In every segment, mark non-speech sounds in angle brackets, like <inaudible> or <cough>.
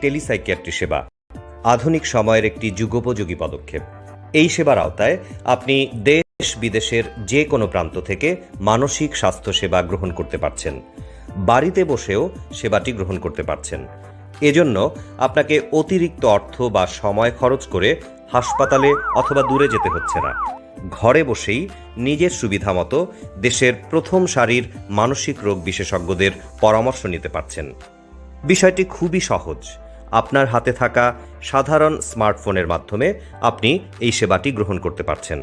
টেলিসাইকিয়াট্রি সেবা। আধুনিক সময়ের একটি যুগোপযোগী পদক্ষেপ। এই সেবার আওতায় আপনি দেশ বিদেশের যে কোনো প্রান্ত থেকে মানসিক স্বাস্থ্য সেবা গ্রহণ করতে পারছেন। বাড়িতে বসেও সেবাটি গ্রহণ করতে পারছেন। এজন্য আপনাকে অতিরিক্ত অর্থ বা সময় খরচ করে হাসপাতালে অথবা দূরে যেতে হচ্ছে না। ঘরে বসেই নিজের সুবিধা মতো দেশের প্রথম সারির মানসিক রোগ বিশেষজ্ঞদের পরামর্শ নিতে পারছেন। বিষয়টি খুবই সহজ। আপনার হাতে থাকা সাধারণ স্মার্টফোনের মাধ্যমে আপনি এই সেবাটি গ্রহণ করতে পারছেন।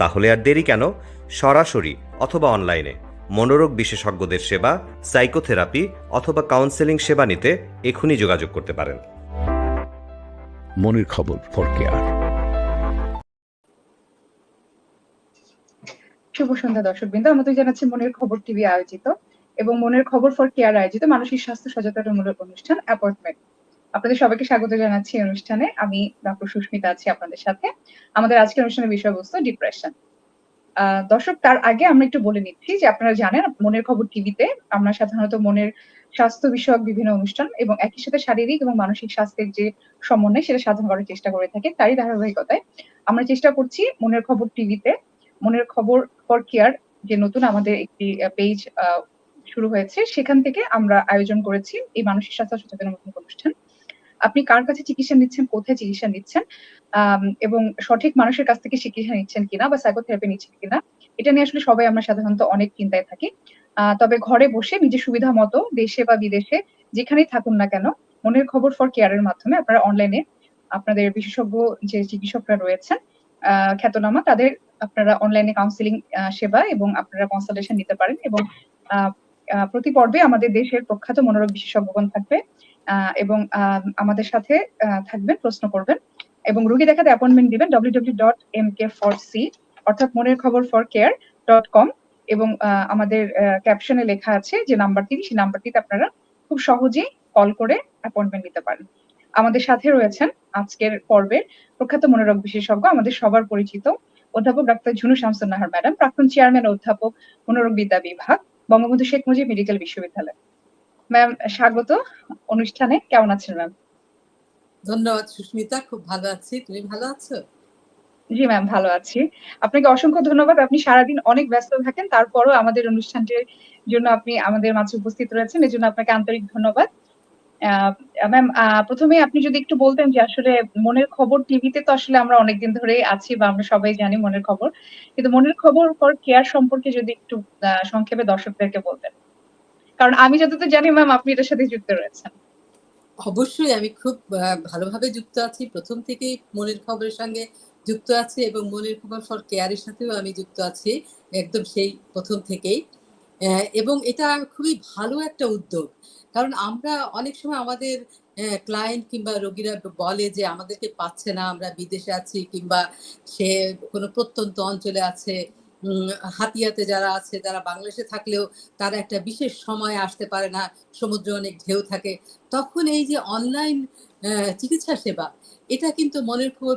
তাহলে আর দেরি কেন? সরাসরি অথবা অনলাইনে মনোরোগ বিশেষজ্ঞদের সেবা সাইকোথেরাপি অথবা কাউন্সেলিং সেবা নিতে এখনই যোগাযোগ করতে পারেন। মনের খবর ফর কেয়ার। শুভ সন্ধ্যা দর্শক বৃন্দ আমাদের জানাচ্ছি মনের খবর টিভি আয়োজিত এবং মনের খবর ফর কেয়ার আয়োজিত মানসিক স্বাস্থ্য সচেতনমূলক অনুষ্ঠান অ্যাপয়েন্টমেন্ট। আপনাদের সবাইকে স্বাগত জানাচ্ছি অনুষ্ঠানে। আমি ডক্টর সুস্মিতা আছি আপনাদের সাথে। আমাদের আজকের অনুষ্ঠানের বিষয়বস্তু ডিপ্রেশন দর্শক, তার আগে আমরা একটু বলে নিচ্ছি যে আপনারা জানেন, মনের খবর টিভিতে আমরা সাধারণত মনের স্বাস্থ্য বিষয়ক বিভিন্ন অনুষ্ঠান এবং একই সাথে শারীরিক এবং মানসিক স্বাস্থ্যের যে সমন্বয়, সেটা সাধন করার চেষ্টা করে থাকি তারই ধারাবাহিকতায়। আমরা চেষ্টা করছি মনের খবর টিভিতে। মনের খবর ফর কেয়ার যে নতুন আমাদের একটি পেজ শুরু হয়েছে, সেখান থেকে আমরা আয়োজন করেছি এই মানসিক স্বাস্থ্য সচেতনমূলক অনুষ্ঠান। আপনি কার কাছে চিকিৎসা নিচ্ছেন, কোথায় চিকিৎসা নিচ্ছেন এবং সঠিক মানুষের কাছ থেকে চিকিৎসা নিচ্ছেন কিনা বা সাইকোথেরাপি নিচ্ছেন কিনা, এটা নিয়ে আসলে সবাই আমরা সাধারণত অনেক চিন্তায় থাকি। তবে ঘরে বসে নিজের সুবিধা মতো দেশে বা বিদেশে যেখানেই থাকুন না কেন, মনের খবর ফর কেয়ারের মাধ্যমে আপনারা অনলাইনে আপনাদের বিশেষজ্ঞ যে চিকিৎসকরা রয়েছেন খ্যাতনামা, তাদের আপনারা অনলাইনে কাউন্সিলিং সেবা এবং আপনারা কনসালটেশন নিতে পারেন এবং প্রতি পর্বে আমাদের দেশের প্রখ্যাত মনোরোগ বিশেষজ্ঞগণ থাকবে। এবং আমাদের সাথে থাকবেন, প্রশ্ন করবেন। এবং রোগী দেখাতে অ্যাপয়েন্টমেন্ট দিবেন www.mk4c dot M K four C অর্থাৎ মনের খবর ফর কেয়ার ডট কম এবং আমাদের ক্যাপশনে লেখা আছে যে নাম্বারটি, সেই নাম্বারটিতে আপনারা খুব সহজেই কল করে অ্যাপয়েন্টমেন্ট নিতে পারেন। আমাদের সাথে রয়েছেন আজকের পর্বের প্রখ্যাত মনোরোগ বিশেষজ্ঞ, আমাদের সবার পরিচিত অধ্যাপক ডাক্তার ঝুনু শামসুন নাহার ম্যাডাম, প্রাক্তন চেয়ারম্যান অধ্যাপক মনোরোগ বিদ্যা বিভাগ, বঙ্গবন্ধু শেখ মুজিব মেডিকেল বিশ্ববিদ্যালয়। ম্যাম স্বাগত অনুষ্ঠানে। কেমন আছেন ম্যাম? ধন্যবাদ সুস্মিতা খুব ভালো আছি। তুমি ভালো আছো? জি ম্যাম ভালো আছি। আপনাকে অসংখ্য ধন্যবাদ। আপনি সারাদিন অনেক ব্যস্ত থাকেন তারপরও আমাদের অনুষ্ঠানটির জন্য আপনি আমাদের মাঝে উপস্থিত রয়েছেন। এজন্য আপনাকে আন্তরিক ধন্যবাদ। ম্যাম প্রথমে আপনি যদি একটু বলতেন যে আসলে মনের খবর টিভিতে তো আসলে আমরা অনেকদিন ধরেই আছি বা আমরা সবাই জানি মনের খবর। কিন্তু মনের খবর ফর কেয়ার সম্পর্কে যদি একটু সংক্ষেপে দর্শকদেরকে বলতেন। কারণ আমি যতদূর জানি ম্যাম আপনি এটার সাথে যুক্ত রয়েছেন। অবশ্যই, আমি খুব ভালোভাবে যুক্ত আছি। প্রথম থেকেই মনের খবরের সঙ্গে যুক্ত আছি এবং মনের খবর ফর কেয়ারের সাথেও আমি যুক্ত আছি, একদম সেই প্রথম থেকেই। এবং এটা খুবই ভালো একটা উদ্যোগ। কারণ আমরা অনেক সময় আমাদের ক্লায়েন্ট কিংবা রোগীরা বলে যে, আমাদেরকে পাচ্ছে না, আমরা বিদেশে আছি কিংবা সে কোনো প্রত্যন্ত অঞ্চলে আছে। হাতিয়াতে যারা আছে, যারা বাংলাদেশে থাকলেও তারা একটা বিশেষ সময় আসতে পারে না, সমুদ্রে অনেক ঢেউ থাকে, তখন এই যে অনলাইন চিকিৎসা সেবা, এটা কিন্তু মনের খবর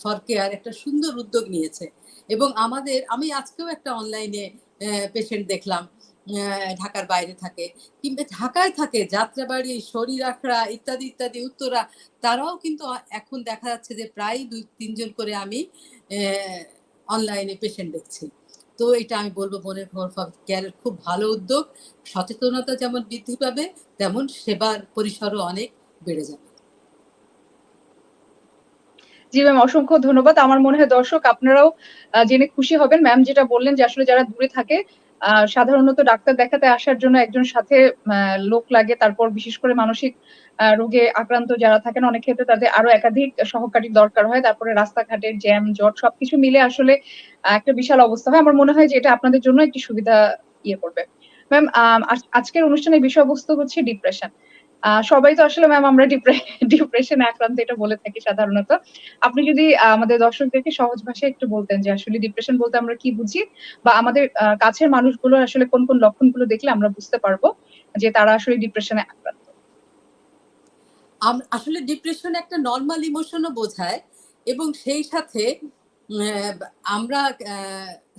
ফর কেয়ার একটা সুন্দর উদ্যোগ নিয়েছে। এবং আমাদের, আমি আজকেও একটা অনলাইনে পেশেন্ট দেখলাম ঢাকার বাইরে থাকে, কিংবা ঢাকায় থাকে, যাত্রাবাড়ি শরীর আখড়া ইত্যাদি ইত্যাদি, উত্তরা, তারাও কিন্তু এখন দেখা যাচ্ছে যে প্রায় দুই তিনজন করে আমি অনলাইনে পেশেন্ট দেখছি। তো এটা আমি বলব মনের খবর কেয়ারের খুব ভালো উদ্যোগ। সচেতনতা যেমন বৃদ্ধি পাবে, তেমন সেবার পরিসরও অনেক বেড়ে যাবে। জি ম্যাম অসংখ্য ধন্যবাদ। আমার মনে হয় দর্শক, আপনারাও জেনে খুশি হবেন। ম্যাম যেটা বললেন যে আসলে যারা দূরে থাকে সাধারণত ডাক্তার দেখাতে আসার জন্য একজন সাথে লোক লাগে, তারপর বিশেষ করে মানসিক রোগে আক্রান্ত যারা থাকেন, অনেক ক্ষেত্রে তাদের আরও একাধিক সহকারীর দরকার হয়। তারপরে রাস্তাঘাটের জ্যাম, জট সবকিছু মিলে আসলে একটা বিশাল অবস্থা হয়। আমার মনে হয় যে এটা আপনাদের জন্য একটি সুবিধা ইয়ে করবে। ম্যাম আজকের অনুষ্ঠানের বিষয়বস্তু হচ্ছে ডিপ্রেশন সবাই তো আসলে ম্যাম আমরা ডিপ্রেশনে <laughs> আক্রান্ত, এটা বলে থাকি সাধারণত। আপনি যদি আমাদের দর্শকদেরকে সহজ ভাষায় একটু বলতেন যে আসলে ডিপ্রেশন বলতে আমরা কি বুঝি? বা আমাদের কাছের মানুষগুলো আসলে কোন কোন লক্ষণগুলো দেখলে আমরা বুঝতে পারব যে তারা আসলে ডিপ্রেশনে আক্রান্ত? আসলে ডিপ্রেশন একটা নর্মাল ইমোশনও বোঝায় এবং সেই সাথে আমরা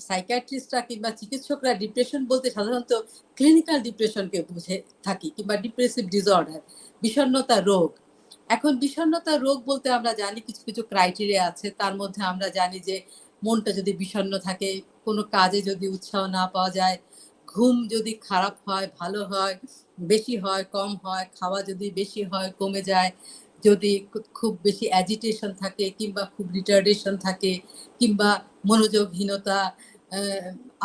সাইকিয়াট্রিস্টরা কিংবা চিকিৎসকরা ডিপ্রেশন বলতে সাধারণত ক্লিনিক্যাল ডিপ্রেশনকে বুঝে থাকি কিংবা ডিপ্রেসিভ ডিসঅর্ডার বিষণ্ণতা রোগ। এখন বিষণ্ণতা রোগ বলতে আমরা জানি কিছু কিছু ক্রাইটেরিয়া আছে। তার মধ্যে আমরা জানি যে মনটা যদি বিষণ্ণ থাকে, কোনো কাজে যদি উৎসাহ না পাওয়া যায়, ঘুম যদি খারাপ হয়, ভালো হয়, বেশি হয়, কম হয়, খাওয়া যদি বেশি হয়, কমে যায় যদি খুব বেশি অ্যাজিটেশন থাকে কিংবা খুব রিটার্ডেশন থাকে কিংবা মনোযোগহীনতা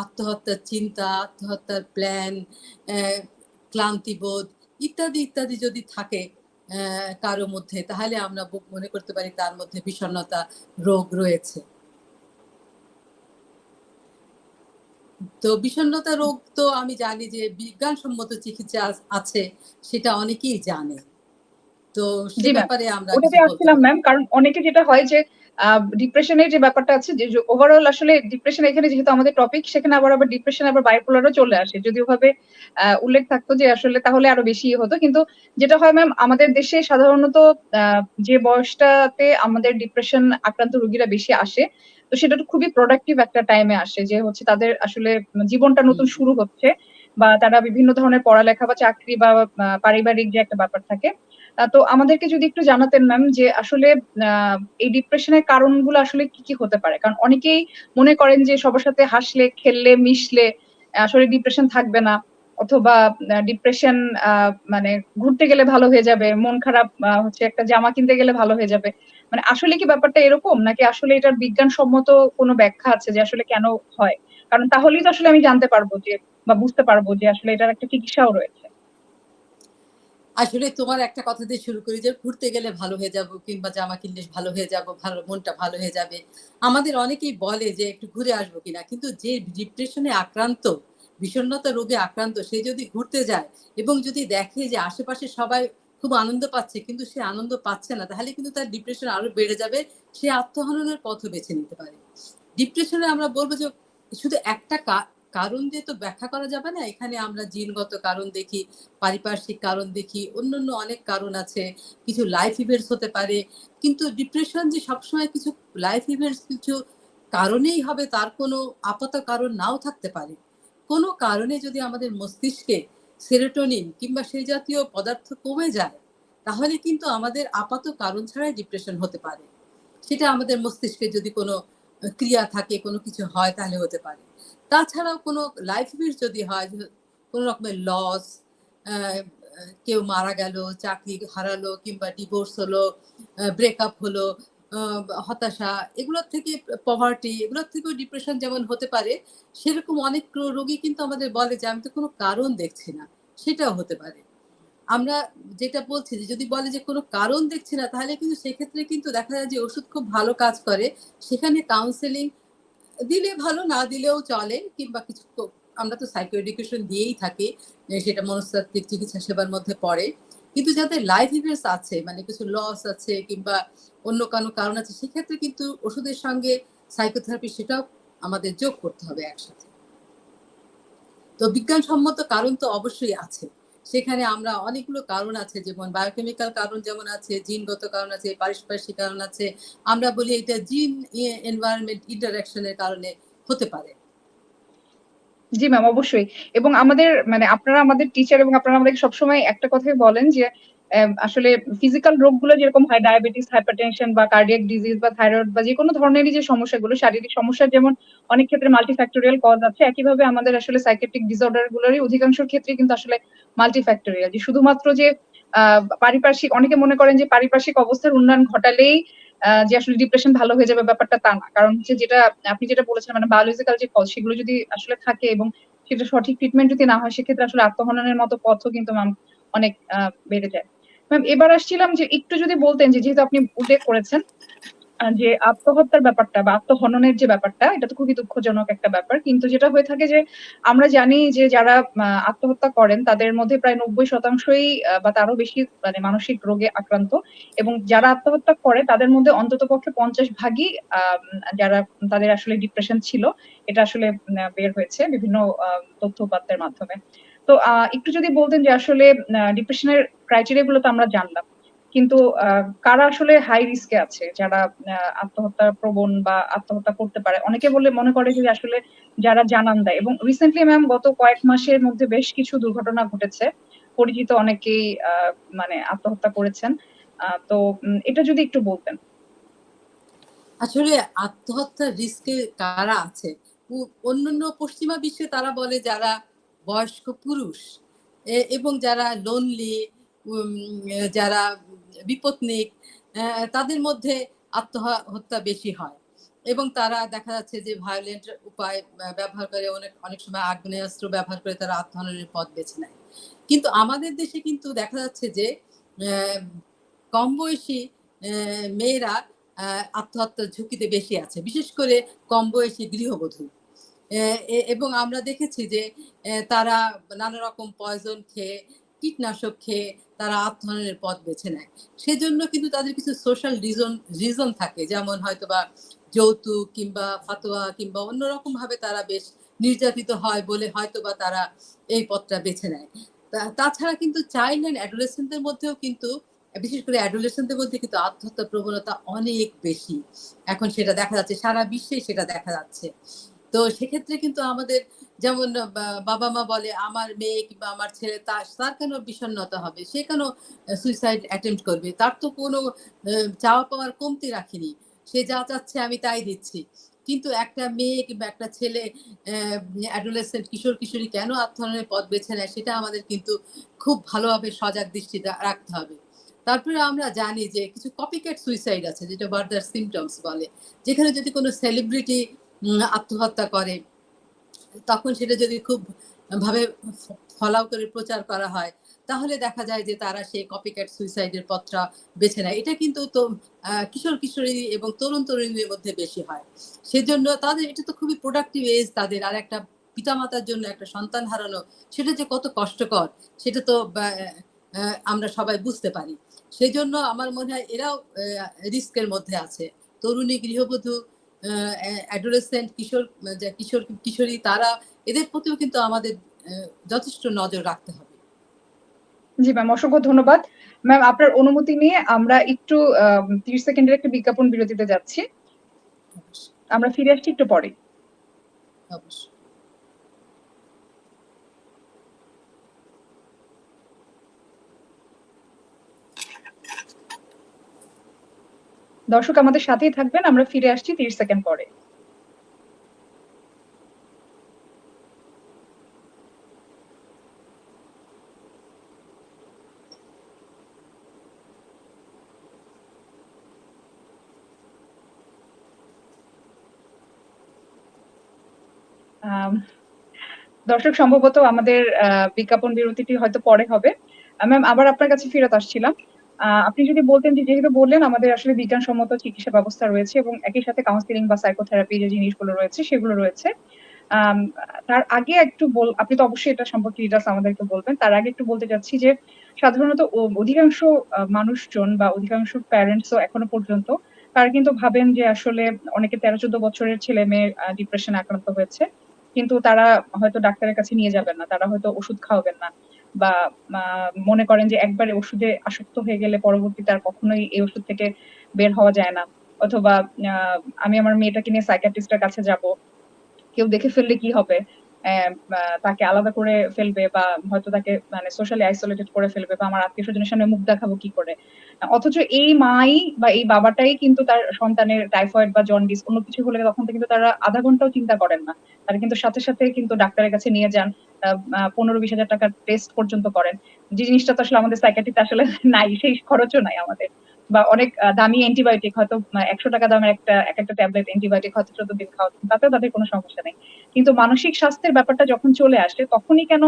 আত্মহত্যার চিন্তা, আত্মহত্যার প্ল্যান ক্লান্তিবোধ ইত্যাদি ইত্যাদি যদি থাকে কারও মধ্যে, তাহলে আমরা মনে করতে পারি তার মধ্যে বিষণ্ণতা রোগ রয়েছে। তো বিষণ্ণতা রোগ তো আমি জানি যে বিজ্ঞানসম্মত চিকিৎসা আছে, সেটা অনেকেই জানে। তো সে ব্যাপারে আমরা ওটাতে আসছিলাম ম্যাম কারণ অনেকে যেটা হয় যে ডিপ্রেশনের যে ব্যাপারটা আছে যে ওভারঅল আসলে ডিপ্রেশন এখানে যেহেতু আমাদের টপিক সেখানে আবার আবার ডিপ্রেশন আবার বাইপোলারও চলে আসে। যদি ওভাবে উল্লেখ থাকতো যে আসলে তাহলে আরও বেশি ইয়ে হতো। কিন্তু যেটা হয় ম্যাম আমাদের দেশে সাধারণত যে বয়সটাতে আমাদের ডিপ্রেশন আক্রান্ত রোগীরা বেশি আসে তো সেটা তো খুবই প্রোডাক্টিভ একটা টাইমে আসে। যে হচ্ছে তাদের আসলে জীবনটা নতুন শুরু হচ্ছে বা তারা বিভিন্ন ধরনের পড়ালেখা বা চাকরি বা পারিবারিক যে একটা ব্যাপার থাকে তো আমাদেরকে যদি একটু জানাতেন ম্যাম যে আসলে এই ডিপ্রেশনের কারণগুলো আসলে কি কি হতে পারে? কারণ অনেকেই মনে করেন যে সবার সাথে হাসলে, খেললে, মিশলে, আসলে ডিপ্রেশন থাকবে না। অথবা ডিপ্রেশন মানে ঘুরতে গেলে ভালো হয়ে যাবে, মন খারাপ হচ্ছে একটা জামা কিনতে গেলে ভালো হয়ে যাবে। মানে আসলে কি ব্যাপারটা এরকম? নাকি আসলে এটার বিজ্ঞানসম্মত কোনো ব্যাখ্যা আছে যে আসলে কেন হয়? কারণ তাহলেই তো আসলে আমি জানতে পারব যে, বা বুঝতে পারব যে আসলে এটার একটা চিকিৎসাও রয়েছে। আসলে তোমার একটা কথা দিয়ে শুরু করি যে ঘুরতে গেলে ভালো হয়ে যাব কিংবা জামা কিনলে ভালো হয়ে যাব, ভালো, মনটা ভালো হয়ে যাবে। আমাদের অনেকেই বলে যে একটু ঘুরে আসব কিনা, কিন্তু যে ডিপ্রেশনে আক্রান্ত, বিষণ্ণতা রোগে আক্রান্ত, সে যদি ঘুরতে যায় এবং যদি দেখে যে আশেপাশে সবাই খুব আনন্দ পাচ্ছে, কিন্তু সে আনন্দ পাচ্ছে না, তাহলে কিন্তু তার ডিপ্রেশন আরও বেড়ে যাবে, সে আত্মহননের পথও বেছে নিতে পারে। ডিপ্রেশনে আমরা বলব যে শুধু একটা কারণ দিয়ে তো ব্যাখ্যা করা যাবে না। এখানে আমরা জিনগত কারণ দেখি, পারিপার্শ্বিক কারণ দেখি, অন্যান্য অনেক কারণ আছে, কিছু লাইফ ইভেন্টস হতে পারে। কিন্তু ডিপ্রেশন যে সবসময় কিছু লাইফ ইভেন্টস কিছু কারণেই হবে, তার কোনো আপাত কারণ নাও থাকতে পারে। কোনো কারণে যদি আমাদের মস্তিষ্কে সেরোটোনিন কিংবা সেই জাতীয় পদার্থ কমে যায়, তাহলে কিন্তু আমাদের আপাত কারণ ছাড়াই ডিপ্রেশন হতে পারে। সেটা আমাদের মস্তিষ্কে যদি কোনো, ক্রিয়া থাকে, কোনো কিছু হয়, তাহলে হতে পারে। তাছাড়াও কোনো লাইফ ইভেন্টস যদি হয় কোনো রকমের লস কেউ মারা গেল, চাকরি হারালো কিংবা ডিভোর্স হলো ব্রেকআপ হলো হতাশা, এগুলোর থেকে পভার্টি এগুলোর থেকেও ডিপ্রেশন যেমন হতে পারে, সেরকম অনেক রোগী কিন্তু আমাদের বলে যে, আমি তো কোনো কারণ দেখছি না। সেটাও হতে পারে। আমরা যেটা বলছি যে, যদি বলে যে, কোনো কারণ দেখছি না, তাহলে কিন্তু সেক্ষেত্রে কিন্তু দেখা যায় যে, ওষুধ খুব ভালো কাজ করে। সেখানে কাউন্সেলিং দিলে ভালো, না দিলেও চলে, কিংবা কিছু আমরা তো সাইকো এডুকেশন দিয়েই থাকি সেটা মনস্তাত্ত্বিক চিকিৎসা সেবার মধ্যে পড়ে। কিন্তু যাদের লাইফ ইভেন্টস আছে মানে কিছু লস আছে, কিংবা অন্য কোনো কারণ আছে, সেক্ষেত্রে কিন্তু ওষুধের সঙ্গে সাইকোথেরাপি সেটাও আমাদের যোগ করতে হবে একসাথে। তো বিজ্ঞানসম্মত কারণ তো অবশ্যই আছে। সেখানে আমরা অনেকগুলো কারণ আছে, যেমন বায়োকেমিক্যাল কারণ যেমন আছে, জিনগত কারণ আছে, পারিপার্শ্বিক কারণ আছে। আমরা বলি এটা জিন এনভায়রনমেন্ট ইন্টারাকশনের কারণে হতে পারে। জি ম্যাম অবশ্যই। এবং আমাদের মানে আপনারা আমাদের টিচার এবং আপনারা আমাদেরকে সবসময় একটা কথাই বলেন যে আসলে ফিজিক্যাল রোগগুলো যেরকম হয় ডায়াবেটিস হাইপারটেনশন বা কার্ডিয়াক ডিজিজ বা থাইরয়েড বা যে কোনো ধরনেরই যে সমস্যাগুলো, শারীরিক সমস্যার যেমন অনেক ক্ষেত্রে মাল্টিফ্যাক্টোরিয়াল কজ আছে, একইভাবে আমাদের আসলে সাইকেট্রিক ডিসঅর্ডার গুলোরই অধিকাংশ ক্ষেত্রে কিন্তু আসলে মাল্টিফ্যাক্টোরিয়াল যে শুধুমাত্র যে পারিপার্শ্বিক, অনেকে মনে করেন যে পারিপার্শ্বিক অবস্থার উন্নয়ন ঘটালেই যে আসলে ডিপ্রেশন ভালো হয়ে যাবে ব্যাপারটা তা না। কারণ হচ্ছে যেটা, আপনি যেটা বলেছেন মানে বায়োলজিক্যাল যে কজ সেগুলো যদি আসলে থাকে এবং সেটা সঠিক ট্রিটমেন্ট যদি না হয়, সেক্ষেত্রে আসলে আত্মহননের মতো পথও কিন্তু অনেক বেড়ে যায়। ম্যাম এবার আসছিলাম যে একটু যদি বলতেন যে যেহেতু আপনি উল্লেখ করেছেন যে আত্মহত্যার ব্যাপারটা বা আত্মহননের যে ব্যাপারটা, এটা তো খুবই দুঃখজনক একটা ব্যাপার। কিন্তু যেটা হয়ে থাকে যে আমরা জানি যে যারা আত্মহত্যা করেন, তাদের মধ্যে প্রায় নব্বই শতাংশই বা তারও বেশি মানে মানসিক রোগে আক্রান্ত। এবং যারা আত্মহত্যা করে, তাদের মধ্যে অন্তত পক্ষে পঞ্চাশ ভাগই যারা, তাদের আসলে ডিপ্রেশন ছিল। এটা আসলে বের হয়েছে বিভিন্ন তথ্য উপাত্তের মাধ্যমে। তো একটু যদি বলতেন যে আসলে ডিপ্রেশনের ক্রাইটেরিয়া গুলো তো আমরা জানলাম। কিন্তু কারা আসলে হাই রিস্কে আছে? যারা আত্মহত্যা প্রবণ বা আত্মহত্যা করতে পারে? অনেকে বলে, মনে করে যে আসলে যারা জানান দেয়। এবং রিসেন্টলি ম্যাম গত কয়েক মাসের মধ্যে বেশ কিছু দুর্ঘটনা ঘটেছে। পরিচিত অনেকেই মানে আত্মহত্যা করেছেন। তো এটা যদি একটু বলতেন। আসলে আত্মহত্যার রিস্কে কারা আছে? অন্যান্য পশ্চিমা বিশ্বে তারা বলে যারা বয়স্ক পুরুষ। এবং যারা লোনলি যারা বিপত্নিক তাদের মধ্যে আত্মহত্যা বেশি হয়। এবং তারা দেখা যাচ্ছে যে ভায়োলেন্ট উপায় ব্যবহার করে অনেক অনেক সময় আগ্নেয়াস্ত্র ব্যবহার করে তারা আত্মহননের পথ বেছে নেয়। কিন্তু আমাদের দেশে কিন্তু দেখা যাচ্ছে যে কম বয়সী মেয়েরা আত্মহত্যার ঝুঁকিতে বেশি আছে। বিশেষ করে কম বয়সী গৃহবধূ। এবং আমরা দেখেছি যে তারা নানা রকম পয়জন খেয়ে, কীটনাশক খেয়ে তারা আত্মহননের পথ বেছে নেয়। সেজন্য কিন্তু তাদের কিছু সোশ্যাল রিজন রিজন থাকে। যেমন হয়তোবা যৌতুক কিংবা ফাতোয়া কিংবা অন্যরকম ভাবে তারা বেশ নির্যাতিত হয় বলে হয়তোবা তারা এই পথটা বেছে নেয়। তাছাড়া কিন্তু চাইল্ড অ্যান্ড মধ্যেও কিন্তু, বিশেষ করে অ্যাডোলেসেন্টদের মধ্যে কিন্তু আত্মহত্যা প্রবণতা অনেক বেশি। এখন সেটা দেখা যাচ্ছে, সারা বিশ্বে সেটা দেখা যাচ্ছে। তো সেক্ষেত্রে কিন্তু আমাদের যেমন বাবা মা বলে, আমার মেয়ে কিংবা আমার ছেলে তার তার কেন বিষণ্ণতা হবে? সে কেন সুইসাইড অ্যাটেম্প করবে? তার তো কোনো চাওয়া পাওয়ার কমতি রাখিনি। সে যা চাচ্ছে আমি তাই দিচ্ছি। কিন্তু একটা মেয়ে কিংবা একটা ছেলে অ্যাডোলেসেন্ট কিশোর কিশোরী কেন আত্মহননের পথ বেছে নেয়, সেটা আমাদের কিন্তু খুব ভালোভাবে সজাগ দৃষ্টি রাখতে হবে। তারপরে আমরা জানি যে কিছু কপিক্যাট সুইসাইড আছে, যেটা বার্দার সিমটমস বলে। যেখানে যদি কোনো সেলিব্রিটি আত্মহত্যা করে। তখন সেটা যদি খুব ভাবে ফলাও করে প্রচার করা হয়, তাহলে দেখা যায় যে তারা সেই কপিক্যাট সুইসাইডের পথটা বেছে নেয়। এটা কিন্তু তো কিশোর কিশোরী এবং তরুণ তরুণীদের মধ্যে বেশি হয়। সেজন্য তাদের, এটা তো খুবই প্রোডাক্টিভ এজ তাদের। আর একটা পিতামাতার জন্য একটা সন্তান হারানো, সেটা যে কত কষ্টকর, সেটা তো আমরা সবাই বুঝতে পারি। সেই জন্য আমার মনে হয় এরাও রিস্কের মধ্যে আছে। তরুণী, গৃহবধূ অ্যাডোলেসেন্ট কিশোর কিশোর কিশোরী তারা এদের প্রতিও কিন্তু আমাদের যথেষ্ট নজর রাখতে হবে। জি ম্যাম অসংখ্য ধন্যবাদ। ম্যাম আপনার অনুমতি নিয়ে আমরা একটু তিরিশ সেকেন্ডের একটা বিজ্ঞাপন বিরতিতে যাচ্ছি। আমরা ফিরে আসছি একটু পরে। অবশ্যই। দর্শক আমাদের সাথেই থাকবেন, আমরা ফিরে আসছি তিরিশ সেকেন্ড পরে। দর্শক, সম্ভবত আমাদের বিজ্ঞাপন বিরতিটি হয়তো পরে হবে। ম্যাম আবার আপনার কাছে ফেরত আসছিলাম। আপনি যদি বলতেন যেহেতু বললেন, আমাদের আসলে বিজ্ঞানসম্মত চিকিৎসা ব্যবস্থা রয়েছে এবং একই সাথে কাউন্সিলিং বা সাইকোথেরাপি যে জিনিসগুলো রয়েছে, সেগুলো রয়েছে। তার আগে একটু বল, আপনি তো অবশ্যই এটা সম্পর্কে ডিটেলস আমাদেরকে বলবেন। তার আগে একটু বলতে চাচ্ছি যে, সাধারণত অধিকাংশ মানুষজন বা অধিকাংশ প্যারেন্টসও এখনও পর্যন্ত তারা কিন্তু ভাবেন যে আসলে অনেকে তেরো, চোদ্দ বছরের ছেলে মেয়ে ডিপ্রেশনে আক্রান্ত হয়েছে। কিন্তু তারা হয়তো ডাক্তারের কাছে নিয়ে যাবেন না, তারা হয়তো ওষুধ খাওয়াবেন না। বা মনে করেন যে একবার ওষুধে আসক্ত হয়ে গেলে পরবর্তীতে আর কখনোই এই ওষুধ থেকে বের হওয়া যায় না। অথবা আমি আমার মেয়েটাকে নিয়ে সাইকিয়াট্রিস্টের কাছে যাব। কেউ দেখে ফেললে কি হবে? তাকে আলাদা করে ফেলবে বা হয়তো তাকে মানে সোশ্যালি আইসোলেটেড করে ফেলবে বা আমার আত্মীয় স্বজনের সামনে মুখ দেখাবো কি করে? অথচ এই মাই বা এই বাবাটাই কিন্তু তার সন্তানের টাইফয়েড বা জন্ডিস অন্য কিছু হলে তখন কিন্তু তারা আধা ঘন্টাও চিন্তা করেন না। তারা কিন্তু সাথে সাথে কিন্তু ডাক্তারের কাছে নিয়ে যান পনেরো বিশ হাজার টাকার টেস্ট পর্যন্ত করেন। যে জিনিসটা তো আসলে আমাদের সাইকাট্রিতে আসলে <laughs> নাই, সেই খরচও নাই আমাদের। বা অনেক দামি অ্যান্টিবায়োটিক হয়তো একশো টাকা দামের একটা, এক একটা ট্যাবলেট অ্যান্টিবায়োটিক হয়তো চোদ্দ দিন খাওয়া তাতেও তাদের কোনো সমস্যা নেই। কিন্তু মানসিক স্বাস্থ্যের ব্যাপারটা যখন চলে আসে, তখনই কেন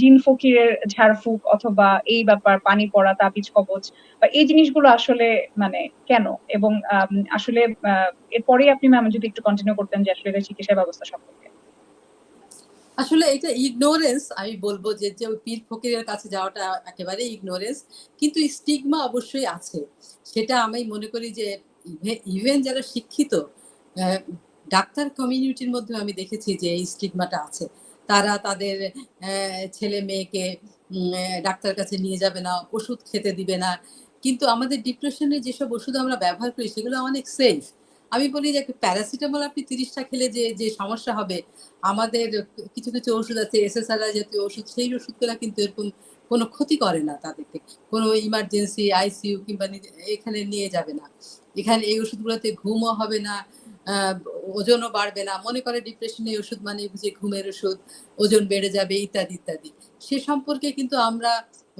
জিন ফকিরের ঝাড়ফুঁক অথবা এই ব্যাপার, পানি পড়া, তাবিজ কবচ বা এই জিনিসগুলো আসলে মানে কেন? এবং আসলে এরপরেই আপনি ম্যাম যদি একটু কন্টিনিউ করতেন যে আসলে চিকিৎসা ব্যবস্থা সম্পর্কে। আসলে এটা ইগনোরেন্স আমি বলব যে যে পীর ফকিরের কাছে যাওয়াটা একেবারে ইগনোরেন্স কিন্তু স্টিগমা অবশ্যই আছে। সেটা আমি মনে করি যে ইভেন যারা শিক্ষিত ডাক্তার কমিউনিটির মধ্যে আমি দেখেছি যে এই স্টিগমাটা আছে। তারা তাদের ছেলে মেয়েকে ডাক্তার কাছে নিয়ে যাবে না, ওষুধ খেতে দিবে না। কিন্তু আমাদের ডিপ্রেশনের যেসব ওষুধ আমরা ব্যবহার করি, সেগুলো অনেক সেফ আমি বলি যে প্যারাসিটামল আপনি তিরিশটা খেলে যে যে সমস্যা হবে, আমাদের কিছু কিছু ওষুধ আছে এসএসআরআই জাতীয় ওষুধ, সেই ওষুধগুলো কিন্তু এরকম কোনো ক্ষতি করে না তাদেরকে কোনো ইমার্জেন্সি আইসিইউ কিংবা এখানে নিয়ে যাবে না। এখানে এই ওষুধগুলোতে ঘুমও হবে না ওজনও বাড়বে না। মনে করে ডিপ্রেশনে ওষুধ মানে যে ঘুমের ওষুধ, ওজন বেড়ে যাবে, ইত্যাদি ইত্যাদি। সে সম্পর্কে কিন্তু আমরা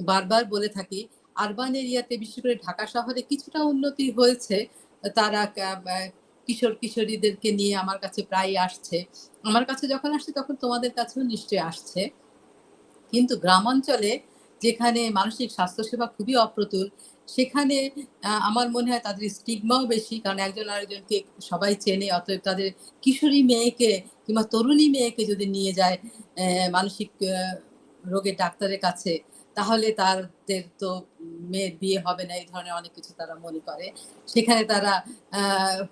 বারবার বলে থাকি আরবান এরিয়াতে বিশেষ করে ঢাকা শহরে কিছুটা উন্নতি হয়েছে, তারা কিশোর কিশোরীদেরকে নিয়ে আমার কাছে প্রায় আসছে। আমার কাছে যখন আসছে তখন তোমাদের কাছেও নিশ্চয়ই আসছে। কিন্তু গ্রামাঞ্চলে যেখানে মানসিক স্বাস্থ্যসেবা খুবই অপ্রতুল, সেখানে আমার মনে হয় তাদের স্টিগমাও বেশি, কারণ একজন আরেকজনকে সবাই চেনে, অতএব তাদের কিশোরী মেয়েকে কিংবা তরুণী মেয়েকে যদি নিয়ে যায় মানসিক রোগের ডাক্তারের কাছে তাহলে তাদের তো মেয়ের বিয়ে হবে না, এই ধরনের অনেক কিছু তারা মনে করে। সেখানে তারা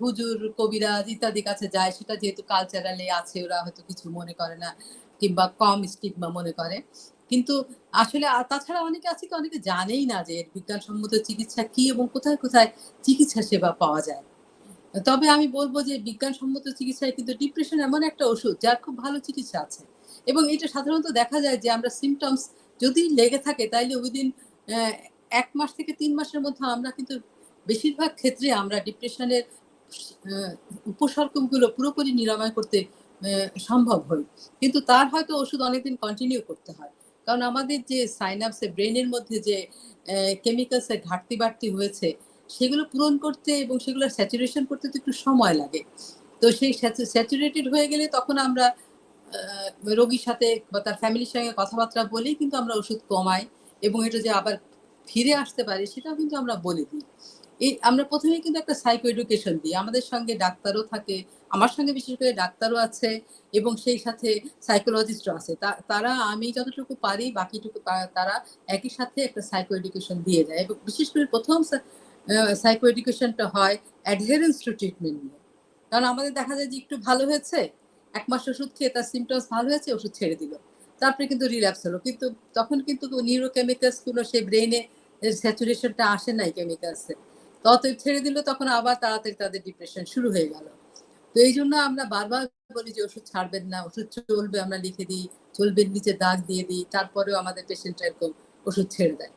হুজুর, কবিরাজ ইত্যাদি কাছে যায়। সেটা যেহেতু কালচারালি আছে, ওরা হয়তো কিছু মনে করে না, কিংবা কম স্টিগমা মনে করে। কিন্তু আসলে তাছাড়া অনেকে আছে কি, অনেকে জানেই না যে বিজ্ঞানসম্মত চিকিৎসা কি এবং কোথায় কোথায় চিকিৎসা সেবা পাওয়া যায়। তবে আমি বলব যে বিজ্ঞানসম্মত চিকিৎসায় কিন্তু ডিপ্রেশন এমন একটা ওষুধ, যার খুব ভালো চিকিৎসা আছে। এবং এটা সাধারণত দেখা যায় যে আমরা সিমটমস যদি লেগে থাকে তাইলে উইদিন এক মাস থেকে তিন মাসের মধ্যে আমরা কিন্তু বেশিরভাগ ক্ষেত্রে আমরা ডিপ্রেশনের উপসর্গগুলো পুরোপুরি নিরাময় করতে সম্ভব হয় কিন্তু তার হয়তো ওষুধ অনেকদিন কন্টিনিউ করতে হয়। কারণ আমাদের যে সাইনাপসে ব্রেনের মধ্যে যে কেমিক্যালসের ঘাটতি বাড়তি হয়েছে, সেগুলো পূরণ করতে এবং সেগুলো স্যাচুরেশন করতে তো একটু সময় লাগে। তো সেই স্যাচুরেটেড হয়ে গেলে তখন আমরা রোগীর সাথে বা তার ফ্যামিলির সঙ্গে কথাবার্তা বলেই কিন্তু আমরা ওষুধ কমাই এবং এটা যে আবার ফিরে আসতে পারে সেটাও কিন্তু আমরা বলে দিই। এই আমরা প্রথমে কিন্তু একটা সাইকো এডুকেশন দিই। আমাদের সঙ্গে ডাক্তারও থাকে, আমার সঙ্গে বিশেষ করে ডাক্তারও আছে এবং সেই সাথে সাইকোলজিস্টও আছে। তারা আমি যতটুকু পারি বাকিটুকু তারা একই সাথে একটা সাইকো এডুকেশন দিয়ে দেয় এবং বিশেষ করে প্রথম সাইকো এডুকেশনটা হয় অ্যাডহেরেন্স টু ট্রিটমেন্ট নিয়ে। কারণ আমাদের দেখা যায় যে একটু ভালো হয়েছে এক মাস ওষুধ খেয়ে তার সিমটমস ভালো হয়েছে, ওষুধ ছেড়ে দিল। তারপরে কিন্তু রিল্যাপস হলো। কিন্তু তখন কিন্তু নিউরোকেমিক্যালসগুলো সেই ব্রেনে স্যাচুরেশনটা আসে নাই কেমিক্যালসে তত ছেড়ে দিল, তখন আবার তাড়াতাড়ি তাদের ডিপ্রেশন শুরু হয়ে গেল। তো এই জন্য আমরা বারবার বলি যে, ওষুধ ছাড়বেন না, ওষুধ চলবে, আমরা লিখে দিই, চলবে, নিচে দাগ দিয়ে দিই, তারপরেও আমাদের পেশেন্ট এরকম ওষুধ ছেড়ে দেয়।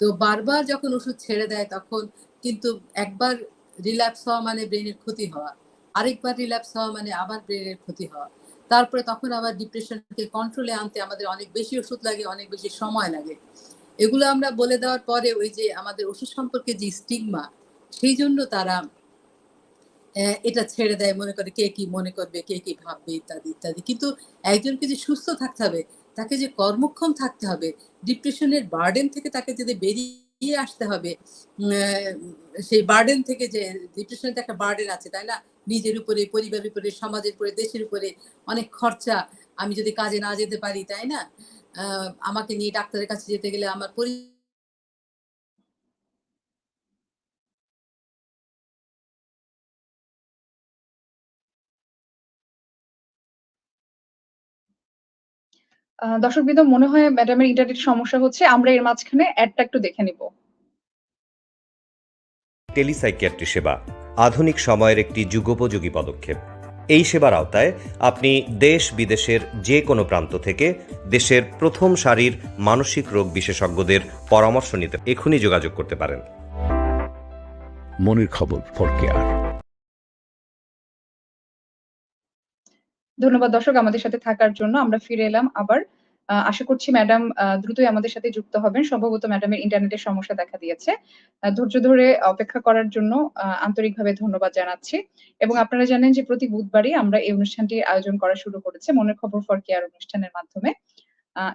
তো বারবার যখন ওষুধ ছেড়ে দেয়, তখন কিন্তু একবার রিল্যাক্স হওয়া মানে ব্রেনের ক্ষতি হওয়া। আরেকবার রিল্যাপস হওয়া মানে আবার ব্রেনের ক্ষতি হওয়া। তারপরে তখন আবার ডিপ্রেশনকে কন্ট্রোলে আনতে আমাদের অনেক বেশি ওষুধ লাগে, অনেক বেশি সময় লাগে। এগুলো আমরা বলে দেওয়ার পরে ওই যে আমাদের ওষুধ সম্পর্কে যে স্টিগমা সেই জন্য তারা এটা ছেড়ে দেয়, মনে করে কে কি মনে করবে, কে কি ভাববে, ইত্যাদি ইত্যাদি। কিন্তু একজনকে যে সুস্থ থাকতে হবে, তাকে যে কর্মক্ষম থাকতে হবে ডিপ্রেশনের বার্ডেন থেকে তাকে যদি বেরিয়ে আসতে হবে। সেই বার্ডেন থেকে যে ডিপ্রেশনটা একটা বার্ডেন আছে, তাই না? নিজের উপরে, পরিবারের উপরে, সমাজের উপরে, দেশের উপরে অনেক খরচা। আমি যদি কাজে না যেতে পারি, তাই না? আমাকে নিয়ে ডাক্তারের কাছে যেতে গেলে আমার পরি দর্শকবৃন্দ মনে হয় ম্যাডামের ইন্টারনেট সমস্যা হচ্ছে আমরা এর মাঝখানে অ্যাডটা একটু দেখে নিব। টেলিসাইকিয়াট্রি সেবা আধুনিক সময়ের একটি যুগোপযোগী পদক্ষেপ। এই সেবার আওতায় আপনি দেশ বিদেশের যে কোনো প্রান্ত থেকে দেশের প্রথম সারির মানসিক রোগ বিশেষজ্ঞদের পরামর্শ নিতে এখনই যোগাযোগ করতে পারেন। মনের খবর ফর কেয়ার ধন্যবাদ দর্শক আমাদের সাথে থাকার জন্য। আমরা ফিরে এলাম আবার। আশা করছি ম্যাডাম দ্রুতই আমাদের সাথে যুক্ত হবেন। সম্ভবত ম্যাডামের ইন্টারনেটের সমস্যা দেখা দিয়েছে। ধৈর্য ধরে অপেক্ষা করার জন্য আন্তরিকভাবে ধন্যবাদ জানাচ্ছি। এবং আপনারা জানেন যে প্রতি বুধবারই আমরা এই অনুষ্ঠানটি আয়োজন করা শুরু করেছে, মনের খবর ফর কেয়ার অনুষ্ঠানের মাধ্যমে।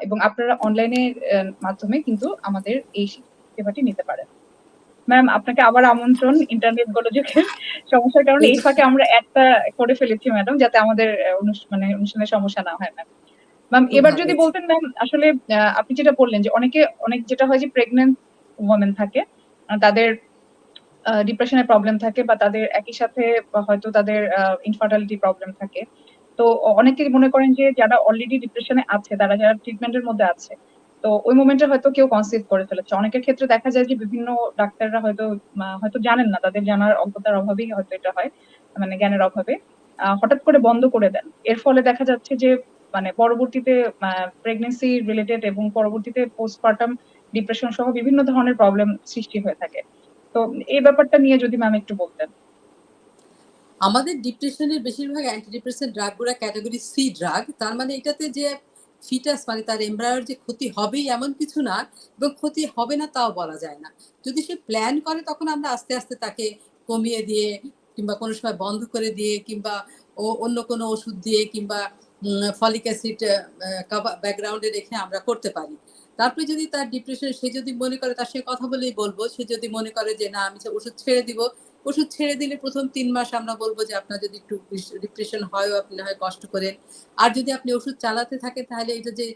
এবং আপনারা অনলাইনের মাধ্যমে কিন্তু আমাদের এই সেবাটি নিতে পারেন। ম্যাম আপনাকে আবার আমন্ত্রণ ইন্টারনেট গোলযোগের সমস্যার কারণে এই ফাঁকে আমরা একটা করে ফেলেছি ম্যাডাম যাতে আমাদের মানে অনুষ্ঠানের সমস্যা না হয় ম্যাম ম্যাম এবার যদি বলতেন ম্যাম আসলে আপনি যেটা বললেন যে অনেকে অনেক যেটা হয় যে প্রেগনেন্ট ওমেন থাকে তাদের ডিপ্রেশনের প্রবলেম থাকে বা তাদের একই সাথে হয়তো তাদের ইনফার্টালিটি প্রবলেম থাকে। তো অনেকে মনে করেন যে যারা অলরেডি ডিপ্রেশনে আছে তারা যারা ট্রিটমেন্টের মধ্যে আছে তো ওই মোমেন্টে হয়তো কেউ কনসিভ করে ফেলেছে। অনেকের ক্ষেত্রে দেখা যায় যে বিভিন্ন ডাক্তাররা হয়তো হয়তো জানেন না, তাদের জানার অজ্ঞতার অভাবেই হয়তো এটা হয় মানে জ্ঞানের অভাবে। হঠাৎ করে বন্ধ করে দেন। এর ফলে দেখা যাচ্ছে যে মানে পরবর্তীতে প্রেগনেন্সি রিলেটেড এবং পরবর্তীতে পোস্টপার্টাম ডিপ্রেশন সহ বিভিন্ন ধরনের প্রবলেম সৃষ্টি হয়ে থাকে। তো এই ব্যাপারটা নিয়ে যদি ম্যাম একটু বলতেন। আমাদের ডিপ্রেশনের বেশিরভাগ অ্যান্টি ডিপ্রেশন ড্রাগগুলো ক্যাটাগরি সি ড্রাগ তার মানে এটাতে যে ফিটাস মানে তার এমব্রায়োর যে ক্ষতি হবেই এমন কিছু না এবং ক্ষতি হবে না তাও বলা যায় না। যদি সে প্ল্যান করে, তখন আমরা আস্তে আস্তে তাকে কমিয়ে দিয়ে কিংবা কোনো সময় বন্ধ করে দিয়ে কিংবা ও অন্য কোনো ওষুধ দিয়ে কিংবা ফলিক অ্যাসিড ব্যাকগ্রাউন্ডে রেখে আমরা করতে পারি। তারপরে যদি তার ডিপ্রেশন সে যদি মনে করে, তার সঙ্গে কথা বলেই বলব, সে যদি মনে করে যে, না, আমি ওষুধ ছেড়ে দিব ওষুধ ছেড়ে দিলে প্রথম তিন মাস আমরা বলব যে আপনার যদি একটু ডিপ্রেশন হয় আপনি হয় কষ্ট করেন। আর যদি আপনি ওষুধ চালাতে থাকেন, তাহলে এটা যে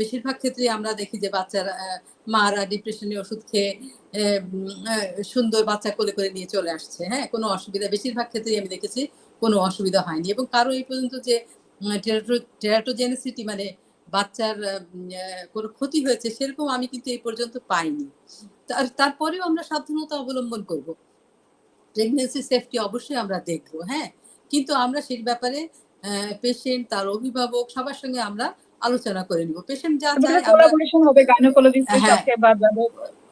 বেশিরভাগ ক্ষেত্রে আমরা দেখি যে বাচ্চারা মারা ডিপ্রেশনে ওষুধ খেয়ে সুন্দর বাচ্চা কোলে করে নিয়ে চলে আসছে। হ্যাঁ কোনো অসুবিধা, বেশিরভাগ ক্ষেত্রেই আমি দেখেছি কোনো অসুবিধা হয়নি। এবং কারও এই পর্যন্ত যে টেরাটোজেনেসিটি মানে বাচ্চার কোনো ক্ষতি হয়েছে, সেরকম আমি কিন্তু এই পর্যন্ত পাইনি। তারপরেও আমরা সাবধানতা অবলম্বন করব। প্রেগনেন্সি সেফটি অবশ্যই আমরা দেখব হ্যাঁ কিন্তু আমরা সেই ব্যাপারে পেশেন্ট তার অভিভাবক সবার সঙ্গে আমরা আলোচনা করে নিব পেশেন্ট যা চায় আমরা কোলাবোরেশন হবে গাইনোকোলজিস্টের হ্যাঁ। সাথে বা বা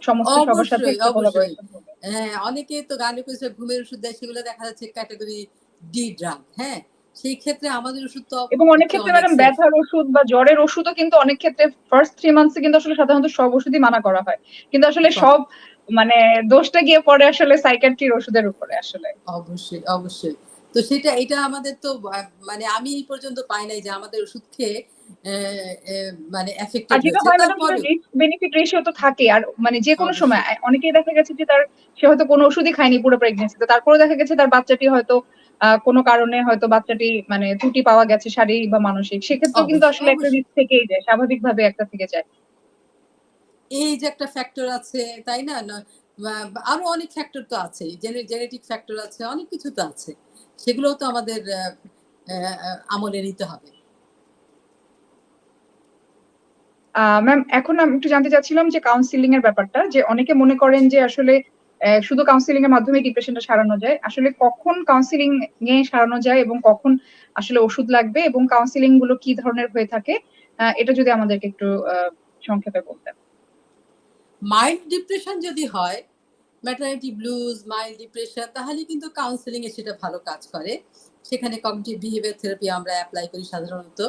সমস্ত সবার সাথে অবশ্যই, অবশ্যই। কোলাবোরেশন হ্যাঁ অনেকে তো করেছে ঘুমের ওষুধ দেয় সেগুলো দেখা যাচ্ছে ক্যাটাগরি ডি ড্রাগ হ্যাঁ সেই ক্ষেত্রে আমাদের ওষুধ তো এবং অনেক ক্ষেত্রে ম্যাডাম ব্যথার ওষুধ বা জ্বরের ওষুধও কিন্তু অনেক ক্ষেত্রে ফার্স্ট থ্রি মান্থসে কিন্তু আসলে সাধারণত সব ওষুধই মানা করা হয় কিন্তু আসলে সব। মানে দোষটা গিয়ে পড়ে আসলে সাইকিয়াট্রির ওষুধের উপরে আসলে। অবশ্যই অবশ্যই। তো সেটা এটা আমাদের তো মানে আমি এই পর্যন্ত পাই নাই যে আমাদের ওষুধ খেয়ে মানে এফেক্টেড হয়েছে। তারপরে বেনিফিট রেশিও তো থাকে আর মানে যে কোনো সময় অনেকেই দেখা গেছে যে তার সে হয়তো কোনো ওষুধই খায়নি পুরো প্রেগনেন্সিতে তারপরে দেখা গেছে তার বাচ্চাটি হয়তো আহ, কোনো কারণে হয়তো বাচ্চাটি মানে ত্রুটি পাওয়া গেছে শারীরিক বা মানসিক সেক্ষেত্রেও কিন্তু আসলে একটা। রিস্ক থেকেই যায় স্বাভাবিকভাবে একটা থেকে যায়। এই যে একটা ফ্যাক্টর আছে, তাই না? আরও অনেক ফ্যাক্টর তো আছে জেনেটিক ফ্যাক্টর আছে, অনেক কিছু তো আছে। সেগুলোও তো আমাদের আমলে নিতে হবে। ম্যাম, এখন আমি একটু জানতে চাচ্ছিলাম যে কাউন্সিলিং এর ব্যাপারটা, যে অনেকে মনে করেন যে আসলে শুধু কাউন্সিলিং এর মাধ্যমে ডিপ্রেশনটা সারানো যায়। আসলে কখন কাউন্সিলিং এ সারানো যায় এবং কখন আসলে ওষুধ লাগবে এবং কাউন্সিলিংগুলো কি ধরনের হয়ে থাকে? এটা যদি আমাদেরকে একটু সংক্ষেপে বলতেন। মাইল্ড ডিপ্রেশন যদি হয় ম্যাটার্নিটি ব্লুজ মাইল্ড ডিপ্রেশন তাহলে কিন্তু কাউন্সেলিং এ সেটা ভালো কাজ করে। সেখানে কগনিটিভ বিহেভিয়ার থেরাপি আমরা অ্যাপ্লাই করি সাধারণত।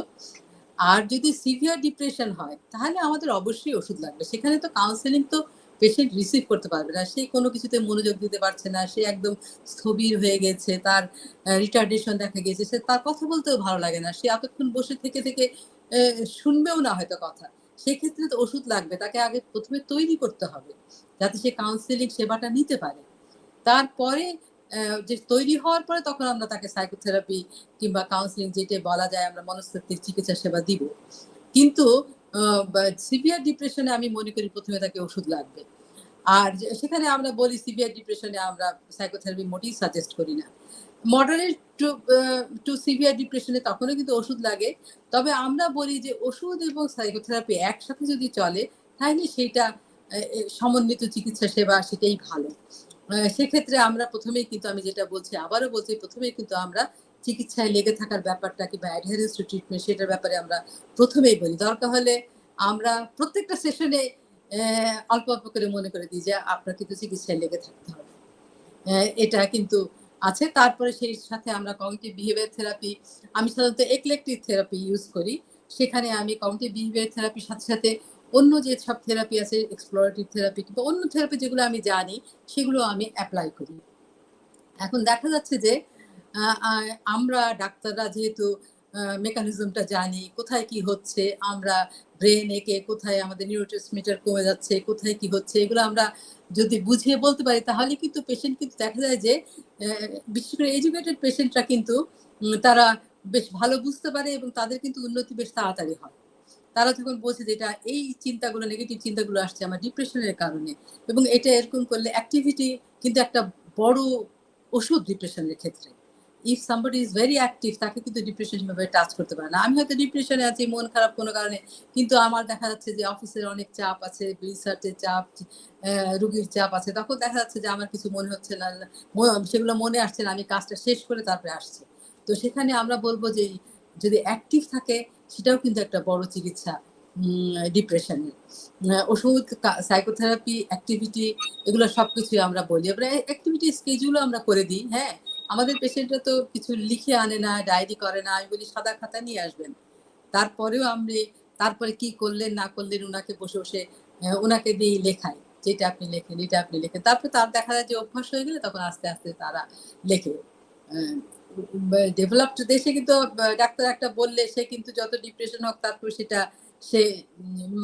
আর যদি সিভিয়ার ডিপ্রেশন হয়, তাহলে আমাদের অবশ্যই ওষুধ লাগবে। সেখানে তো কাউন্সেলিং তো পেশেন্ট রিসিভ করতে পারবে না। সে কোনো কিছুতে মনোযোগ দিতে পারছে না, সে একদম স্থবির হয়ে গেছে, তার রিটার্ডেশন দেখা গেছে সে তার কথা বলতেও ভালো লাগে না। সে এতক্ষণ বসে থেকে থেকে শুনবেও না হয়তো কথা। সেক্ষেত্রে তো ওষুধ লাগবে, তাকে আগে প্রথমে তৈরি করতে হবে, যাতে সে কাউন্সিলিং সেবাটা নিতে পারে। তারপরে যে তৈরি হওয়ার পরে তখন আমরা তাকে সাইকোথেরাপি কিংবা কাউন্সিলিং যেটা বলা যায় আমরা মনস্তাত্ত্বিক চিকিৎসা সেবা দিব। কিন্তু সিভিয়ার ডিপ্রেশনে আমি মনে করি প্রথমে তাকে ওষুধ লাগবে। আর সেখানে আমরা বলি সিভিয়ার ডিপ্রেশনে আমরা সাইকোথেরাপি মোটেই সাজেস্ট করি না। মডারেট টু টু সিভিয়ার ডিপ্রেশনে তখনও কিন্তু ওষুধ লাগে। তবে আমরা বলি যে ওষুধ এবং সাইকোথেরাপি একসাথে যদি চলে, তাহলে সেইটা সমন্বিত চিকিৎসা সেবা সেটাই ভালো। সেক্ষেত্রে আমরা প্রথমেই কিন্তু আমি যেটা বলছি, আবারও বলছি, প্রথমেই কিন্তু আমরা চিকিৎসায় লেগে থাকার ব্যাপারটা কিংবা অ্যাডহারেন্স টু ট্রিটমেন্ট সেটার ব্যাপারে আমরা প্রথমেই বলি। দরকার হলে আমরা প্রত্যেকটা সেশনে অল্প অল্প করে মনে করে দিই যে আপনার কিন্তু চিকিৎসায় লেগে থাকতে হবে। এটা কিন্তু আছে। তারপরে সেই সাথে আমরা কমিটিভ বিহেভিয়ার থেরাপি আমি সাধারণত একলেকটিভ থেরাপি ইউজ করি। সেখানে আমি কমিটিভ বিহেভিয়ার থেরাপির সাথে সাথে অন্য যে সব থেরাপি আছে এক্সপ্লোরেটিভ থেরাপি কিংবা অন্য থেরাপি যেগুলো আমি জানি, সেগুলো আমি অ্যাপ্লাই করি। এখন দেখা যাচ্ছে যে আমরা ডাক্তাররা যেহেতু মেকানিজমটা জানি, কোথায় কি হচ্ছে, আমরা ব্রেন একে কোথায় আমাদের নিউরোট্রান্সমিটার কমে যাচ্ছে, কোথায় কি হচ্ছে, এগুলো আমরা যদি বুঝিয়ে বলতে পারি, তাহলে কিন্তু পেশেন্ট কিন্তু দেখা যায় যে বিশেষ করে এডুকেটেড পেশেন্টরা কিন্তু তারা বেশ ভালো বুঝতে পারে এবং তাদের কিন্তু উন্নতি বেশ তাড়াতাড়ি হয়। তারা যখন বলছে যে, এটা এই চিন্তাগুলো নেগেটিভ চিন্তাগুলো আসছে আমার ডিপ্রেশনের কারণে এবং এটা এরকম করলে অ্যাক্টিভিটি কিন্তু একটা বড় ওষুধ ডিপ্রেশনের ক্ষেত্রে। If somebody is very active তাকে কিন্তু ডিপ্রেশন সেভাবে টাচ করতে পারে না। আমি হয়তো ডিপ্রেশনে আছি, মন খারাপ কোনো কারণে, কিন্তু আমার দেখা যাচ্ছে যে অফিসের অনেক চাপ আছে রিসার্চের চাপ রুগীর চাপ আছে। তখন দেখা যাচ্ছে যে আমার কিছু মনে হচ্ছে না সেগুলো মনে আসছে না, আমি কাজটা শেষ করে তারপরে আসছি। তো সেখানে আমরা বলব যে, যদি অ্যাক্টিভ থাকে, সেটাও কিন্তু একটা বড় চিকিৎসা ডিপ্রেশনের ওষুধ সাইকোথেরাপি অ্যাক্টিভিটি এগুলো সবকিছুই আমরা বলি। এবার অ্যাক্টিভিটি স্কেজুলও আমরা করে দিই হ্যাঁ? আমাদের পেশেন্টরা তো কিছু লিখে আনে না, ডায়েরি করে না, আমি বলি সাদা খাতা নিয়ে আসবেন। তারপরেও আমি, তারপরে কি করলেন, না করলেন ওনাকে বসে বসে ওনাকে দিয়ে লেখাই, যেটা আপনি লেখেন, এটা আপনি লেখেন। তারপরে তার দেখা যায় যে অভ্যাস হয়ে গেলে তখন আস্তে আস্তে তারা লেখে। ডেভেলপড দেশে কিন্তু ডাক্তার একটা বললে সে কিন্তু যত ডিপ্রেশন হোক, তারপর সেটা সে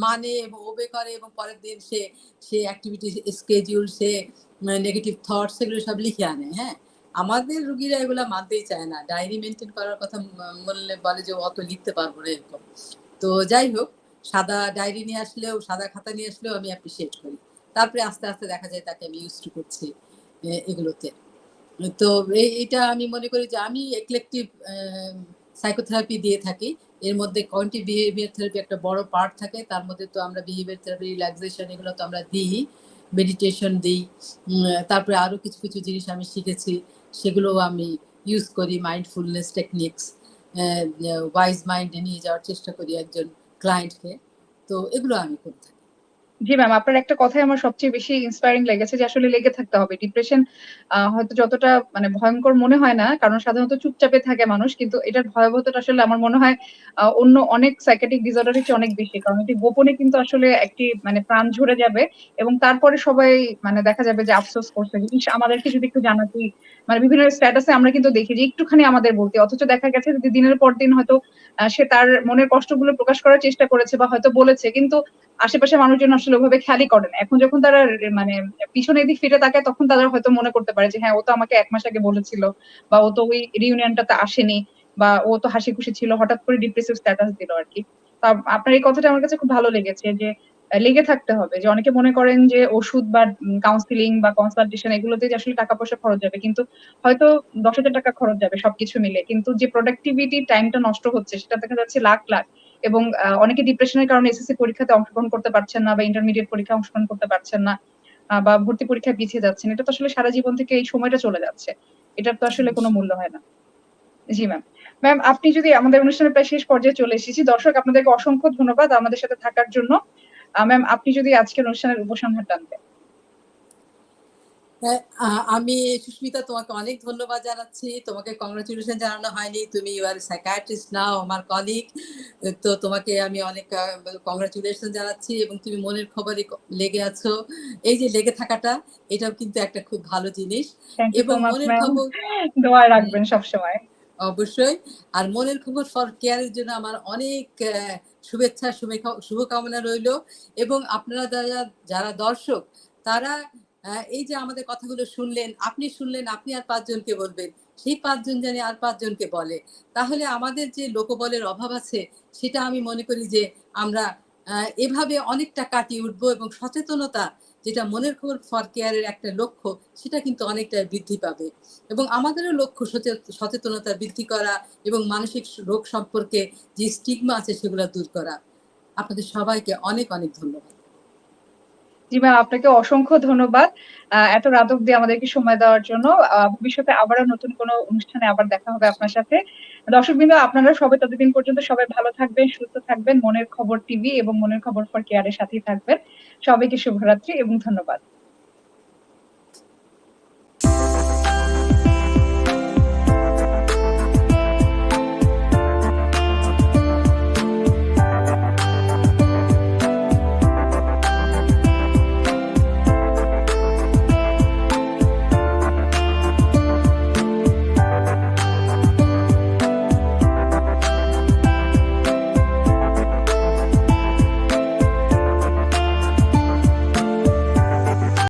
মানে এবং ওবে করে এবং পরের দিন সে সে অ্যাক্টিভিটি স্কেডিউল সে নেগেটিভ থটস সেগুলো সব লিখে আনে হ্যাঁ। আমাদের রুগীরা এগুলো মানতেই চায় না। ডায়েরি মেনটেন করার কথা বললে বলে যে অত লিখতে পারব না এরকম। তো যাই হোক, সাদা ডায়েরি নিয়ে আসলেও, সাদা খাতা নিয়ে আসলেও আমি অ্যাপ্রিসিয়েট করি। তারপরে আস্তে আস্তে দেখা যায় তাকে আমি ইউজ টু করছি এগুলোতে। তো এই- এটা আমি মনে করি যে আমি একলেকটিভ সাইকোথেরাপি দিয়ে থাকি। এর মধ্যে কন্টি বিহেভিয়ার থেরাপি একটা বড় পার্ট থাকে। তার মধ্যে তো আমরা বিহেভিয়ার থেরাপি রিল্যাক্সেশন এগুলো তো আমরা দিই মেডিটেশন দিই তারপরে আরও কিছু কিছু জিনিস আমি শিখেছি। সেগুলো আমি ইউজ করি মাইন্ডফুলনেস টেকনিক্স ওয়াইজ মাইন্ডে নিয়ে যাওয়ার চেষ্টা করি একজন ক্লায়েন্টকে তো এগুলো আমি করতে থাকি। জি ম্যাম আপনার একটা কথাই আমার সবচেয়ে বেশি ইন্সপায়ারিং লেগেছে যে আসলে লেগে থাকতে হবে। ডিপ্রেশন হয়তো যতটা মানে ভয়ঙ্কর মনে হয় না, কারণ সাধারণত চুপচাপে থাকে মানুষ, কিন্তু এটার ভয়াবহতা আসলে আমার মনে হয় অন্য অনেক সাইকেটিক ডিসঅর্ডারের চেয়ে অনেক বেশি। কারণ এটি গোপনে কিন্তু আসলে একটি মানে প্রাণ ঝরে যাবে এবং তারপরে সবাই মানে দেখা যাবে যে আফসোস করছে। ইস, আমাদেরকে যদি একটু জানাতি মানে বিভিন্ন স্ট্যাটাসে আমরা কিন্তু দেখি যে একটুখানি আমাদের বলতে। অথচ দেখা গেছে যে দিনের পর দিন হয়তো সে তার মনের কষ্টগুলো প্রকাশ করার চেষ্টা করেছে বা হয়তো বলেছে, কিন্তু আশেপাশে মানুষজন আসলে ওভাবে খেয়ালই করে না। এখন যখন তারা মানে পিছনে এদিক ফিরে তাকায়, তখন তারা হয়তো মনে করতে পারে যে হ্যাঁ ও তো আমাকে এক মাস আগে বলেছিল বা ও তো ওই রিউনিয়নটাতে আসেনি বা ও তো হাসি খুশি ছিল, হঠাৎ করে ডিপ্রেসিভ স্ট্যাটাস দিল আর কি। তা আপনার এই কথাটা আমার কাছে খুব ভালো লেগেছে যে লেগে থাকতে হবে। যে অনেকে মনে করেন যে, ওষুধ বা কাউন্সিলিং বা কনসালটেশন এগুলোতে আসলে টাকা পয়সা খরচ যাবে, কিন্তু হয়তো দশ হাজার টাকা খরচ যাবে সবকিছু মিলে। কিন্তু যে প্রোডাক্টিভিটি টাইমটা নষ্ট হচ্ছে, সেটা দেখা যাচ্ছে লাখ লাখ। এবং অনেকে ডিপ্রেশনের কারণে এসএসসি পরীক্ষাতে অংশগ্রহণ করতে পারছেন না বা ইন্টারমিডিয়েট পরীক্ষায় অংশগ্রহণ করতে পারছেন না বা ভর্তি পরীক্ষায় পিছিয়ে যাচ্ছেন। এটা তো আসলে সারা জীবন থেকে এই সময়টা চলে যাচ্ছে। এটার তো আসলে কোনো মূল্য হয় না। জি ম্যাম ম্যাম আপনি যদি আমাদের অনুষ্ঠানের প্রায় শেষ পর্যায়ে চলে এসেছি, দর্শক, আপনাদেরকে অসংখ্য ধন্যবাদ আমাদের সাথে থাকার জন্য। ম্যাম আপনি যদি আজকের অনুষ্ঠানের উপসংহার টানতেন আমি সুস্মিতা তোমাকে অনেক ধন্যবাদ জানাচ্ছি। তোমাকে কংগ্রাচুলেশন জানানো হয়নি। তুমি ইউআর সাইকায়াট্রিস্ট নাও আমার কলিগ তো তোমাকে আমি অনেক কংগ্রাচুলেশন জানাচ্ছি এবং তুমি মনের খবরে লেগে আছো। এই যে লেগে থাকাটা এটাও কিন্তু একটা খুব ভালো জিনিস। এবং মনের খবর দোয়া রাখবেন সবসময়। অবশ্যই। আর মনের খবর ফর কেয়ারের জন্য আমার অনেক শুভেচ্ছা শুভেকা- শুভকামনা রইল। এবং আপনারা যারা যারা দর্শক তারা এই যে আমাদের কথাগুলো শুনলেন, আপনি শুনলেন, আপনি আর পাঁচজনকে বলবেন। সেই পাঁচজন জানি আর পাঁচজনকে বলে। তাহলে আমাদের যে লোকবলের অভাব আছে, সেটা আমি মনে করি যে আমরা এভাবে অনেকটা কাটিয়ে উঠবো এবং সচেতনতা, যেটা মনের খবর ফর কেয়ারের একটা লক্ষ্য, সেটা কিন্তু অনেকটা বৃদ্ধি পাবে। এবং আমাদেরও লক্ষ্য সচেতনতা বৃদ্ধি করা এবং মানসিক রোগ সম্পর্কে যে স্টিগমা আছে, সেগুলো দূর করা। আপনাদের সবাইকে অনেক অনেক ধন্যবাদ। জি ম্যাম আপনাকে অসংখ্য ধন্যবাদ। এত রাত অব্দি আমাদেরকে সময় দেওয়ার জন্য। ভবিষ্যতে আবারও নতুন কোনো অনুষ্ঠানে আবার দেখা হবে আপনার সাথে। দর্শকবৃন্দ, আপনারা সবাই ততদিন পর্যন্ত সবাই ভালো থাকবেন, সুস্থ থাকবেন। মনের খবর টিভি এবং মনের খবর ফর কেয়ারের সাথেই থাকবেন। সবাইকে শুভরাত্রি এবং ধন্যবাদ।